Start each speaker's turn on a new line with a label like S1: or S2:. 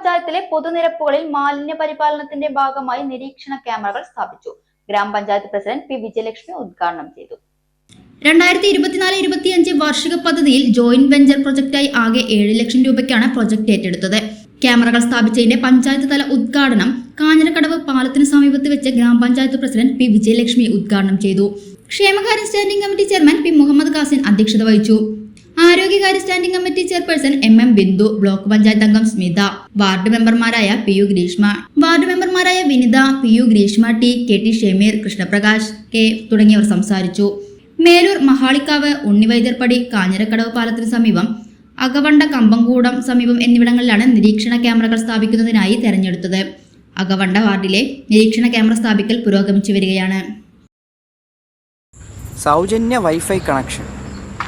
S1: ഗ്രാമപഞ്ചായത്തിലെ പൊതുനിരപ്പുകളിൽ മാലിന്യ പരിപാലനത്തിന്റെ ഭാഗമായി നിരീക്ഷണ ക്യാമറകൾ സ്ഥാപിച്ചു. ഗ്രാമപഞ്ചായത്ത് പ്രസിഡന്റ് പി വിജയലക്ഷ്മി ഉദ്ഘാടനം ചെയ്തു.
S2: രണ്ടായിരത്തി ഇരുപത്തിനാല് ഇരുപത്തിയഞ്ച് വാർഷിക പദ്ധതിയിൽ ജോയിന്റ് വെഞ്ചർ പ്രൊജക്ടായി ആകെ ഏഴ് ലക്ഷം രൂപയ്ക്കാണ് പ്രൊജക്ട് ഏറ്റെടുത്തത്. ക്യാമറകൾ സ്ഥാപിച്ചതിന്റെ പഞ്ചായത്ത് തല ഉദ്ഘാടനം കാഞ്ഞിരക്കടവ് പാലത്തിന് സമീപത്ത് വെച്ച് ഗ്രാമപഞ്ചായത്ത് പ്രസിഡന്റ് പി വിജയലക്ഷ്മി ഉദ്ഘാടനം ചെയ്തു. ക്ഷേമകാര്യ standing committee chairman P Muhammad Kasim അധ്യക്ഷത വഹിച്ചു. ആരോഗ്യകാര്യ standing committee chairperson M M Bindu block panchayat അംഗം സ്മിത വാർഡ് മെമ്പർമാരായ പി യു ഗ്രീഷ്മ വാർഡ് മെമ്പർമാരായ Vinitha P U Greeshma T K T Shameer Krishnaprakash K തുടങ്ങിയവർ സംസാരിച്ചു. മേലൂർ മഹാളിക്കാവ് ഉണ്ണിവൈദ്യർപ്പടി കാഞ്ഞിരക്കടവ് പാലത്തിന് സമീപം അകവണ്ട കമ്പംകൂടം സമീപം എന്നിവിടങ്ങളിലാണ് നിരീക്ഷണ ക്യാമറകൾ സ്ഥാപിക്കുന്നതിനായി തെരഞ്ഞെടുത്തത്. അകവണ്ട വാർഡിലെ നിരീക്ഷണ ക്യാമറ സ്ഥാപിക്കൽ പുരോഗമിച്ചു വരികയാണ്.
S3: സൗജന്യ വൈഫൈ കണക്ഷൻ.